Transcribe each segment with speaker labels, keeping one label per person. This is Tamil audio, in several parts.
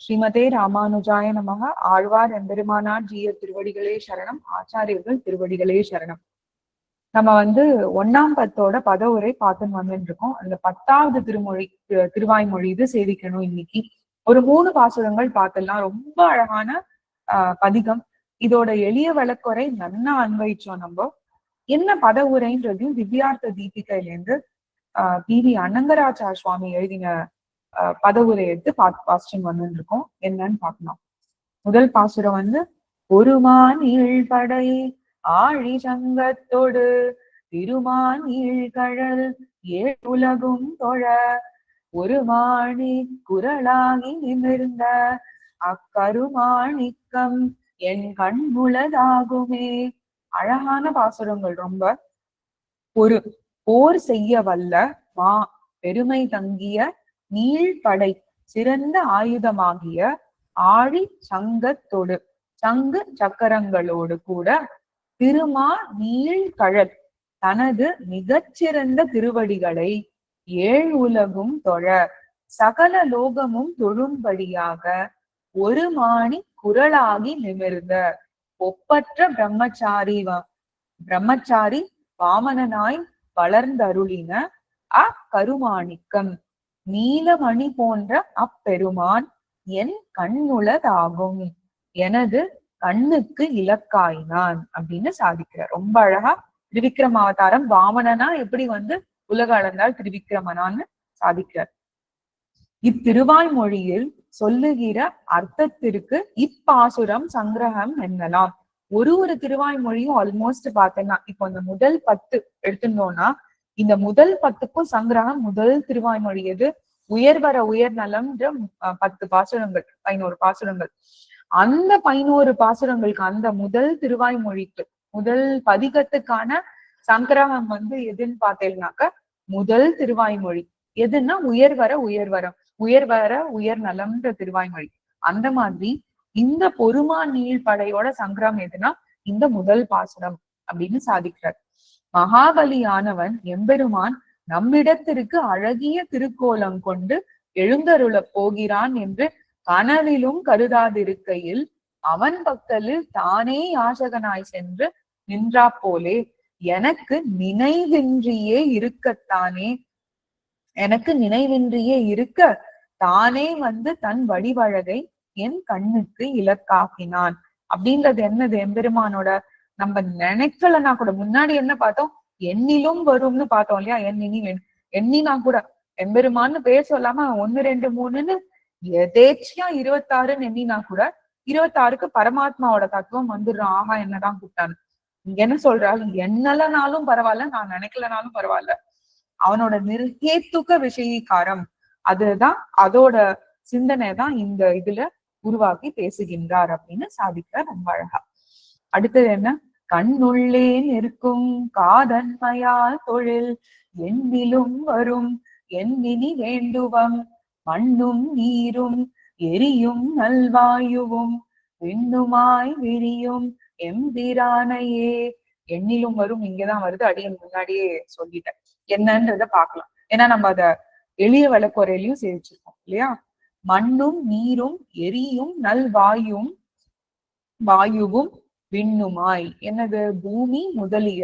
Speaker 1: ஸ்ரீமதே ராமானுஜாய நமக. ஆழ்வார் எம்பெருமானார் ஜீய திருவடிகளே சரணம். ஆச்சாரியர்கள் திருவடிகளே சரணம். நம்ம வந்து ஒண்ணாம் பத்தோட பதவுரை பார்த்துன்னு வந்துட்டு இருக்கோம் அந்த பத்தாவது திருமொழி திருவாய்மொழி இது சேவிக்கணும் இன்னைக்கு. ஒரு மூணு பாசுரங்கள் பார்த்துடலாம். ரொம்ப அழகான ஆஹ் பதிகம். இதோட எளிய வழக்குறை நன்னா அன்வயிச்சோம் நம்ம. என்ன பதவுரைன்றதையும் திவ்யார்த்த தீபிகையிலேருந்து ஆஹ் பி வி அனங்கராச்சார் சுவாமி எழுதின பதவுரை எடுத்து பார்த்து வாசிச்சுன்னு வந்துட்டு இருக்கோம் என்னன்னு பார்க்கலாம். முதல் பாசுரம் வந்து ஒரு மான் படை ஆழி சங்கத்தோடு திருமான் ஈழ்கழல் ஏழுலகும் தொழ ஒரு மாணி குரலாகி நிமிர்ந்த அக்கருமாணிக்கம் என் கண்முளதாகுமே அழகான பாசுரங்கள் ரொம்ப. ஒரு போர் செய்ய வல்ல மா பெருமை தங்கிய நீழ்படை சிறந்த ஆயுதமாகிய ஆழி சங்கத்தோடு சங்கு சக்கரங்களோடு கூட திருமா நீழ்கழல் தனது மிகச்சிறந்த திருவடிகளை ஏழ் உலகும் தொழ சகல லோகமும் தொழும்படியாக ஒரு மாணி குரலாகி நிமிர்ந்த ஒப்பற்ற பிரம்மச்சாரி பிரம்மச்சாரி வாமனனாய் வளர்ந்தருளின அக்கருமாணிக்கம் நீலமணி போன்ற அப்பெருமான் என் கண்ணுளதாகும். எனது கண்ணுக்கு இலக்காயினான் அப்படின்னு சாதிக்கிறார். ரொம்ப அழகா திரிவிக்ரம அவதாரம் வாமனனா எப்படி வந்து உலக அளந்தால் திரிவிக்ரமனான்னு சாதிக்கிறார். இத்திருவாய்மொழியில் சொல்லுகிற அர்த்தத்திற்கு இப்பாசுரம் சங்கிரகம் என்னலாம். ஒரு ஒரு திருவாய்மொழியும் ஆல்மோஸ்ட் பார்த்தேன்னா இப்போ இந்த முதல் பத்து எடுத்துட்டோம்னா இந்த முதல் பத்துக்கும் சங்கிரகம் முதல் திருவாய்மொழி எது? உயர்வர உயர் நலம்ன்ற பத்து பாசுரங்கள் பதினோரு பாசுரங்கள். அந்த பதினோரு பாசுரங்களுக்கு அந்த முதல் திருவாய்மொழிக்கு முதல் பதிகத்துக்கான சங்கிரகம் வந்து எதுன்னு பார்த்தேன்னாக்க முதல் திருவாய்மொழி. எதுன்னா உயர்வர உயர்வரம் உயர்வர உயர் நலம்ன்ற திருவாய்மொழி. அந்த மாதிரி இந்த பொறுமா நீள் படையோட சங்கிரகம் எதுனா இந்த முதல் பாசுரம் அப்படின்னு சாதிக்கிறார். மகாபலியானவன் எம்பெருமான் நம்மிடத்திற்கு அழகிய திருக்கோலம் கொண்டு எழுந்தருளப் போகிறான் என்று கனவிலும் கருதாதிருக்கையில் அவன் பக்கலில் தானே யாசகனாய் சென்று நின்றா போலே எனக்கு நினைவின்றியே இருக்கத்தானே? எனக்கு நினைவின்றியே இருக்க தானே வந்து தன் வடிவழகை என் கண்ணுக்கு இலக்காக்கினான். அப்படின்றது என்னது எம்பெருமானோட நம்ம நினைக்கலன்னா கூட முன்னாடி என்ன பார்த்தோம்? எண்ணிலும் வரும்னு பார்த்தோம் இல்லையா? எண்ணினி வேணும் எண்ணினா கூட எம்பெருமான்னு பேர் சொல்லாம ஒண்ணு ரெண்டு மூணுன்னு எதேச்சியா இருபத்தாறுன்னு எண்ணினா கூட இருபத்தாறுக்கு பரமாத்மாவோட தத்துவம் வந்துடுறான் ஆஹா என்னதான் கூப்பிட்டான்னு இங்க என்ன சொல்றாரு என்னலனாலும் பரவாயில்ல நான் நினைக்கலனாலும் பரவாயில்ல. அவனோட நிர்கேத்துக்க விஷயீகாரம். அதுதான் அதோட சிந்தனை தான் இந்த இதுல உருவாக்கி பேசுகின்றார் அப்படின்னு சாதிக்கிறார் ரொம்ப அழகா அடுத்தது என்ன? கண்ணுள்ளே நிற்கும் காதன்மையால் தொழில் எண்ணிலும் வரும் எண்ணினி வேண்டுவம் மண்ணும் நீரும் எரியும் நல்வாயுவும் விண்ணுமாய் விரியும் எம்பிரானையே. எண்ணிலும் வரும் இங்கதான் வருது. அடிய முன்னாடியே சொல்லிட்டேன். என்னன்றத பார்க்கலாம். ஏன்னா நம்ம அத எளிய வழக்குறையிலையும் சேவிச்சிருக்கோம் இல்லையா? மண்ணும் நீரும் எரியும் நல்வாயும் வாயுவும் விண்ணுமாய். எனது பூமி முதலிய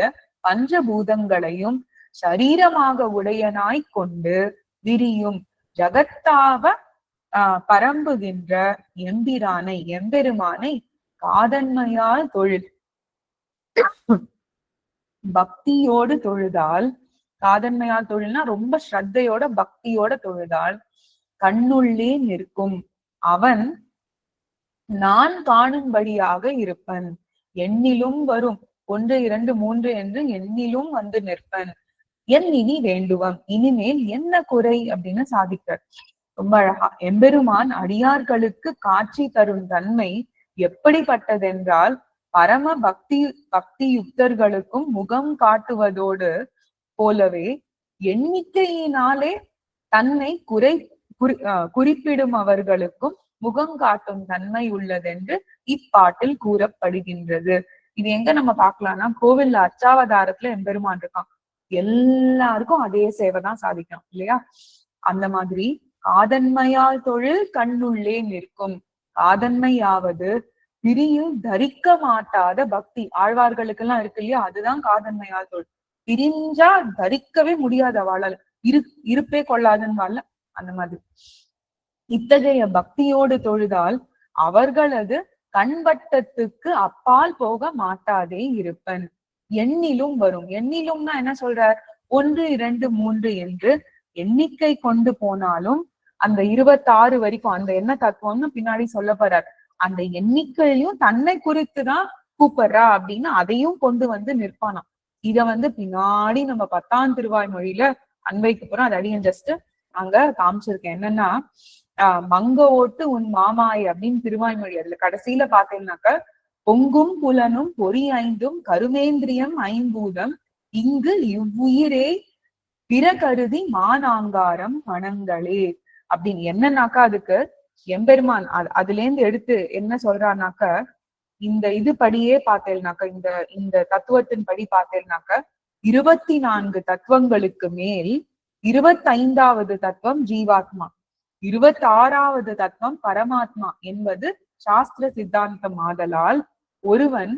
Speaker 1: பஞ்சபூதங்களையும் சரீரமாக உடையனாய் கொண்டு விரியும் ஜகத்தாக ஆஹ் பரம்புகின்ற எம்பிரானை எம்பெருமானை காதன்மையால் தொழில் பக்தியோடு தொழுதால் காதன்மையால் தொழில்னா ரொம்ப ஸ்ரத்தையோட பக்தியோட தொழுதால் கண்ணுள்ளே நிற்கும். அவன் நான் காணும்படியாக இருப்பன். எண்ணிலும் வரும். ஒன்று இரண்டு மூன்று என்று எண்ணிலும் வந்து நிற்பன். என் இனி வேண்டுவம். இனிமேல் என்ன குறை அப்படின்னு சாதிக்கிறார் ரொம்ப அழகா. எம்பெருமான் அடியார்களுக்கு காட்சி தரும் தன்மை எப்படிப்பட்டதென்றால் பரம பக்தி பக்தி யுக்தர்களுக்கும் முகம் காட்டுவதோடு போலவே எண்ணிக்கையினாலே தன்னை குறை குறி அஹ் குறிப்பிடும் அவர்களுக்கும் முகம் காட்டும் தன்மை உள்ளதென்று இப்பாட்டில் கூறப்படுகின்றது. இது எங்க நம்ம பார்க்கலாம்னா கோவில்ல அச்சாவதாரத்துல எம்பெருமான் இருக்கான். எல்லாருக்கும் அதே சேவை தான் சாதிக்கணும் இல்லையா? அந்த மாதிரி காதன்மையால் தொழில் கண்ணுள்ளே நிற்கும். காதன்மையாவது பிரியில் தரிக்க மாட்டாத பக்தி. ஆழ்வார்களுக்கு எல்லாம் இருக்கு இல்லையா? அதுதான் காதன்மையால் தொழில். பிரிஞ்சா தரிக்கவே முடியாத வாழல் இரு இருப்பே கொள்ளாதுன்னு அந்த மாதிரி. இத்தகைய பக்தியோடு தொழுதால் அவர்களது கண்வட்டத்துக்கு அப்பால் போக மாட்டாதே இருப்பன். எண்ணிலும் வரும். எண்ணிலும்னா என்ன சொல்றார்? ஒன்று இரண்டு மூன்று என்று எண்ணிக்கை கொண்டு போனாலும் அந்த இருபத்தாறு வரைக்கும் அந்த என்ன தத்துவம்னு பின்னாடி சொல்ல போறார். அந்த எண்ணிக்கையிலையும் தன்னை குறித்துதான் கூப்பிடுறா அப்படின்னு அதையும் கொண்டு வந்து நிற்பானாம். இத வந்து பின்னாடி நம்ம பத்தாம் திருவாய் மொழியில அன்வைக்க போறோம். அது அடியும் ஜஸ்ட் அங்க காமிச்சிருக்கேன். என்னன்னா மங்க ஓட்டு உன் மாமாய் அப்படின்னு திருவாய்மொழி அதுல கடைசியில பாத்தீங்கன்னாக்க பொங்கும் புலனும் பொறி ஐந்தும் கருமேந்திரியம் ஐம்பூதம் இங்கு இவ்வுயிரே பிற கருதி மானாங்காரம் மனங்களே அப்படின்னு என்னன்னாக்கா அதுக்கு எம்பெருமான் அதுல இருந்து எடுத்து என்ன சொல்றானாக்க இந்த இது படியே பார்த்தேன்னாக்க இந்த இந்த தத்துவத்தின் படி பார்த்தேன்னாக்க இருபத்தி நான்கு தத்துவங்களுக்கு மேல் இருபத்தைந்தாவது தத்துவம் ஜீவாத்மா. இருபத்தி ஆறாவது தத்துவம் பரமாத்மா என்பது சாஸ்திர சித்தாந்தம் ஆதலால் ஒருவன்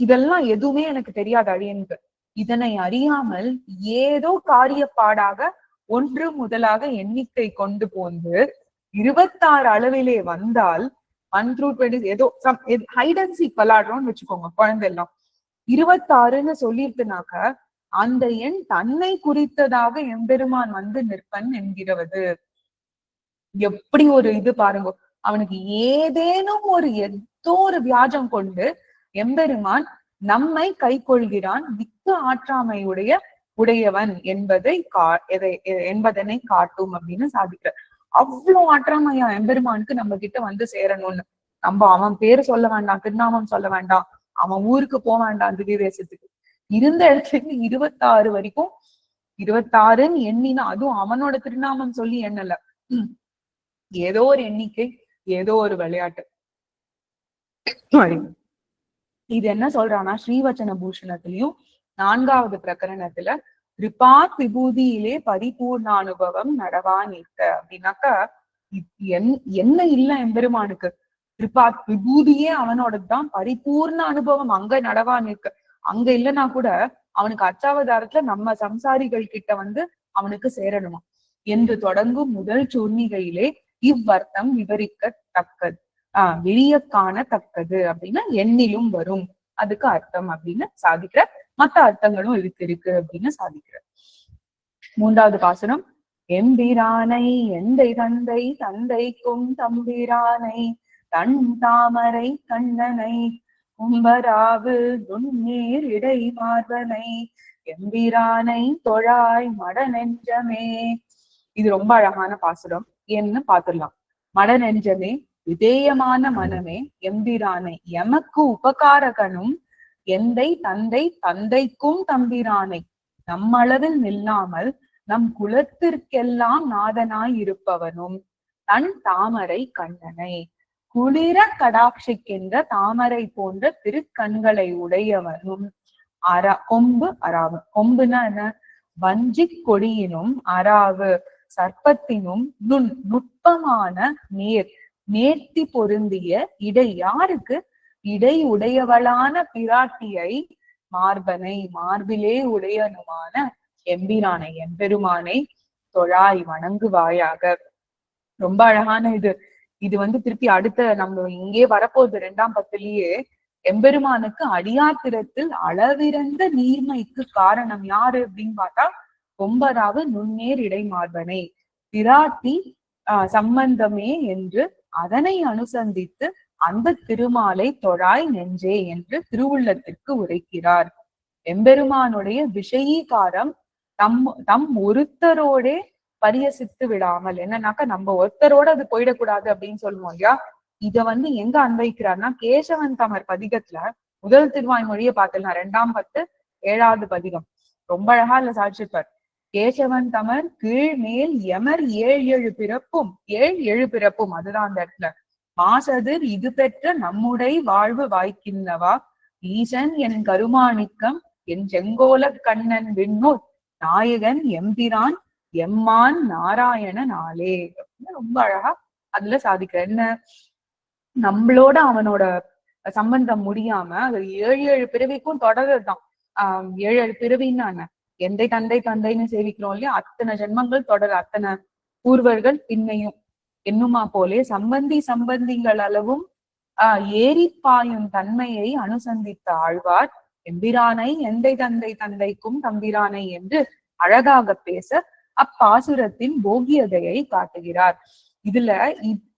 Speaker 1: இதெல்லாம் எதுவுமே எனக்கு தெரியாது அழியனுக்கு இதனை அறியாமல் ஏதோ காரியப்பாடாக ஒன்று முதலாக எண்ணிக்கை கொண்டு போந்து இருபத்தாறு அளவிலே வந்தால் ஒன் த்ரூ டுவெண்ட்டி ஏதோ சம் ஹைட் அண்ட் சீக் விளாடுறோம்னு வச்சுக்கோங்க குழந்தை எல்லாம் இருபத்தாறுன்னு சொல்லியிருக்குனாக்க அந்த எண் தன்னை குறித்ததாக எம்பெருமான் வந்து நிற்பன் என்கிறது எப்படி ஒரு இது பாருங்க. அவனுக்கு ஏதேனும் ஒரு எதோ ஒரு வியாஜம் கொண்டு எம்பெருமான் நம்மை கை கொள்கிறான் மிக்க ஆற்றாமையுடைய உடையவன் என்பதை கா எதை என்பதனை காட்டும் அப்படின்னு சாதிக்கிற. அவ்வளவு ஆற்றாமையா எம்பெருமானுக்கு நம்ம கிட்ட வந்து சேரணும்னு. நம்ம அவன் பேரு சொல்ல வேண்டாம் திருநாமம் சொல்ல வேண்டாம். அவன் ஊருக்கு போக வேண்டாம் திவ்யதேசத்துக்கு இருந்த இடத்துல இருபத்தாறு வரைக்கும் இருபத்தாறுன்னு எண்ணினா அதுவும் அவனோட திருநாமம் சொல்லி எண்ணல. ஏதோ ஒரு எண்ணிக்கை ஏதோ ஒரு விளையாட்டு. இது என்ன சொல்றானா ஸ்ரீவச்சன பூஷணத்திலையும் நான்காவது பிரகரணத்துல ரிபாத் விபூதியிலே பரிபூர்ண அனுபவம் நடவா நிற்க அப்படின்னாக்கா என்ன இல்ல எம்பெருமானுக்கு. ரிபாத் விபூதியே அவனோடதுதான் பரிபூர்ண அனுபவம் அங்க நடவா நிற்க அங்க இல்லைன்னா கூட அவனுக்கு அச்சாவதாரத்துல நம்ம சம்சாரிகள் கிட்ட வந்து அவனுக்கு சேரணுமா? என்று தொடங்கும் முதல் சூர்ணிகையிலே இவ்வர்த்தம் விவரிக்கத்தக்கது. ஆஹ் வெளிய காணத்தக்கது அப்படின்னா எண்ணிலும் வரும். அதுக்கு அர்த்தம் அப்படின்னு சாதிக்கிற மத்த அர்த்தங்களும் இருக்கு இருக்கு அப்படின்னு சாதிக்கிற. மூன்றாவது பாசனம் எம்பிரானை எந்தை தந்தை தந்தைக்கும் தம்பிரானை தன் தாமரை கண்ணனை கும்பராவு துண்ணீர் இடை மார்பனை எம்பிரானை தொழாய் மட நெஞ்சமே இது ரொம்ப அழகான பாசுரம். என்ன பாத்துடலாம் மட நெஞ்சமே விதேயமான மனமே எம்பிரானை எமக்கு உபகாரகனும் எந்தை தந்தை தந்தைக்கும் தம்பிரானை. நம்மளவில் நில்லாமல் நம் குலத்திற்கெல்லாம் நாதனாய் இருப்பவனும் தன் தாமரை கண்ணனை. குளிர கடாட்சிக்கின்ற தாமரை போன்ற திருக்கண்களை உடையவனும் அரா கொம்பு அராவு கொம்புனா என்ன? வஞ்சி கொடியினும் அராவு சர்ப்பத்தினும் நுண் நுட்பமான நேர் நேர்த்தி பொருந்திய இடை யாருக்கு? இடை உடையவளான பிராட்டியை மார்பனை மார்பிலே உடையனுமான எம்பிரானை எம்பெருமானை தொழாய் வணங்குவாயாக. ரொம்ப அழகான இது. இது வந்து திருப்பி அடுத்த நம்ம இங்கே வரப்போகுது ரெண்டாம் பத்திலேயே எம்பெருமானுக்கு அடியாத்திரத்தில் அளவிறந்த நீர்மைக்கு காரணம் யாரு அப்படின்னு பார்த்தா கொம்பராவு நுண்ணேர் இடைமார்பனை. திராட்டி ஆஹ் சம்பந்தமே என்று அதனை அனுசந்தித்து அந்த திருமாலை தொழாய் நெஞ்சே என்று திருவுள்ளத்திற்கு உரைக்கிறார். எம்பெருமானுடைய விஷயீகாரம் தம் தம் ஒருத்தரோடே பரியசித்து விடாமல் என்னன்னாக்கா நம்ம ஒருத்தரோட அது போயிடக்கூடாது அப்படின்னு சொல்லுவோம் இல்லையா? இத வந்து எங்க அன்வைக்கிறார்னா கேசவன் தமர் பதிகத்துல முதல் திருவாய் மொழியை பார்த்தலாம் ரெண்டாம் பத்து ஏழாவது பதிகம். ரொம்ப அழகா இல்ல சாட்சிப்பார் கேசவன் தமர் கீழ் மேல் எமர் ஏழு ஏழு பிறப்பும் ஏழு ஏழு பிறப்பும். அதுதான் அந்த இடத்துல. மாசதிர் இது பெற்ற நம்முடை வாழ்வு வாய்க்கின்றவா ஈசன் என் கருமாணிக்கம் என் செங்கோல கண்ணன் விண்ணோர் நாயகன் எம்பிரான் எம்மான் நாராயண நாளே. அப்படின்னு ரொம்ப அழகா அதுல சாதிக்கிற என்ன? நம்மளோட அவனோட சம்பந்தம் முடியாம அது ஏழு ஏழு பிறவிக்கும் தொடர்தான் ஆஹ் ஏழு ஏழு பிறவின்னு எந்தை தந்தை தந்தைன்னு சேவிக்கிறோம் இல்லையா? அத்தனை ஜென்மங்கள் தொடர் அத்தனை பூர்வர்கள் பின்னையும் என்னுமா போலே சம்பந்தி சம்பந்திகள் அளவும் ஆஹ் ஏறி பாயும் தன்மையை அனுசந்தித்த ஆழ்வார் எம்பிரானை எந்தை தந்தை தந்தைக்கும் தம்பிரானை என்று அழகாக பேச அப்பாசுரத்தின் போகியதையை காட்டுகிறார். இதுல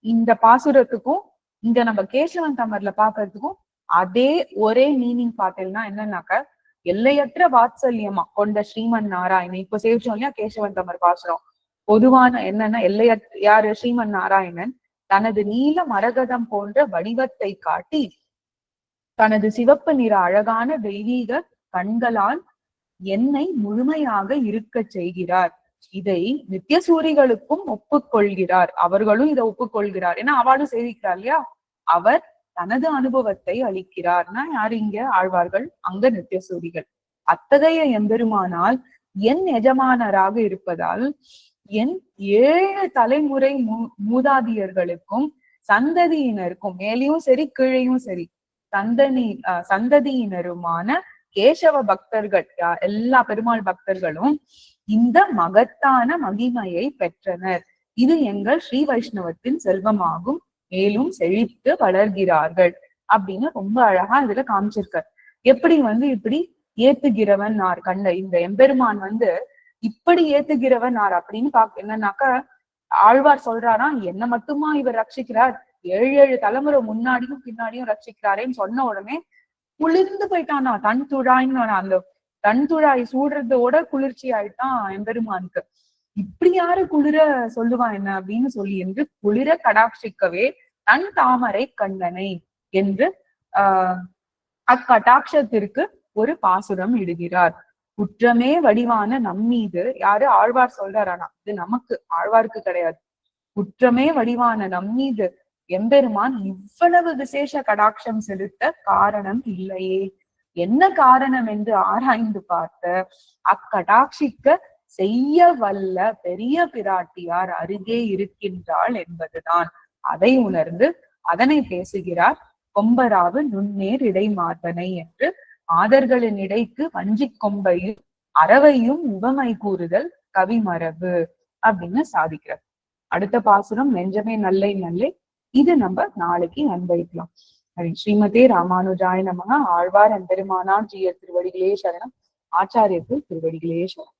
Speaker 1: இந்த பாசுரத்துக்கும் இங்க நம்ம கேசவன் தமர்ல பாக்குறதுக்கும் அதே ஒரே மீனிங் பார்த்தீங்கன்னா என்னன்னாக்க எல்லையற்ற வாத்சல்யமா கொண்ட ஸ்ரீமன் நாராயணன். இப்ப சேவிச்சோம் இல்லையா? கேசவன் தமர் பாசுரம். பொதுவான என்னன்னா எல்லையற்ற யாரு? ஸ்ரீமன் நாராயணன். தனது நீல மரகதம் போன்ற வடிவத்தை காட்டி தனது சிவப்பு நிற அழகான தெய்வீக கண்களால் என்னை முழுமையாக இருக்க செய்கிறார். இதை நித்தியசூரிகளுக்கும் ஒப்புக்கொள்கிறார். அவர்களும் இதை ஒப்புக்கொள்கிறார். ஏன்னா அவளும் சேவிக்கிறார் இல்லையா? அவர் தனது அனுபவத்தை அளிக்கிறார்னா யார் இங்க? ஆழ்வார்கள் அங்க நித்தியசூரிகள். அத்தகைய எம்பெருமானால் என் எஜமானராக இருப்பதால் என் ஏழு தலைமுறை மூ மூதாதியர்களுக்கும் சந்ததியினருக்கும் மேலையும் சரி கீழையும் சரி சந்தனி சந்ததியினருமான கேசவ பக்தர்கள் எல்லா பெருமாள் பக்தர்களும் இந்த மகத்தான மகிமையை பெற்றனர். இது எங்கள் ஸ்ரீ வைஷ்ணவத்தின் செல்வமாகும். மேலும் செழித்து வளர்கிறார்கள் அப்படின்னு ரொம்ப அழகா இதுல காமிச்சிருக்கார். எப்படி வந்து இப்படி ஏத்துகிறவன் நார் கண்ட இந்த எம்பெருமான் வந்து இப்படி ஏத்துகிறவன் நார் அப்படின்னு பாக்க என்னன்னாக்கா ஆழ்வார் சொல்றாராம் என்ன மட்டுமா இவர் ரட்சிக்கிறார்? ஏழு ஏழு தலைமுறை முன்னாடியும் பின்னாடியும் ரட்சிக்கிறாரேன்னு சொன்ன உடனே குளிர்ந்து போயிட்டானா தன் துழாய்ன்னு அந்த தன் துழாய் சூடுறதோட குளிர்ச்சி ஆயிட்டான் எம்பெருமானுக்கு. இப்படி யாரு குளிர சொல்லுவா என்ன அப்படின்னு சொல்லி என்று குளிர கடாட்சிக்கவே தன் தாமரை கண்ணனை என்று ஆஹ் அக்கடாட்சத்திற்கு ஒரு பாசுரம் இடுகிறார். குற்றமே வடிவான நம்மீது யாரு ஆழ்வார் சொல்றாரானா? இது நமக்கு ஆழ்வார்க்கு கிடையாது. குற்றமே வடிவான நம்மீது எம்பெருமான் இவ்வளவு விசேஷ கடாட்சம் செலுத்த காரணம் இல்லையே. என்ன காரணம் என்று ஆராய்ந்து பார்த்த அக்கடாட்சிக்க செய்ய வல்ல பெரிய பிராட்டியார் அருகே இருக்கின்றாள் என்பதுதான். அதை உணர்ந்து அதனை பேசுகிறார் கொம்பராவு நுண்ணேர் இடைமார்பனை என்று ஆதர்களின் இடைக்கு வஞ்சிக் கொம்பையும் அறவையும் உவமை கூறுதல் கவிமரபு அப்படின்னு சாதிக்கிறார். அடுத்த பாசுரம் நெஞ்சமே நல்லை நல்லை இது நம்ம நாளைக்கு அனுபவிக்கலாம் ஹரி ஸ்ரீமதே ராமானுஜாய நமக ஆழ்வார் எம்பெருமானார் ஜீயர் திருவடிகளே சரணம். ஆச்சாரியர்கள் திருவடிகளே சரணம்.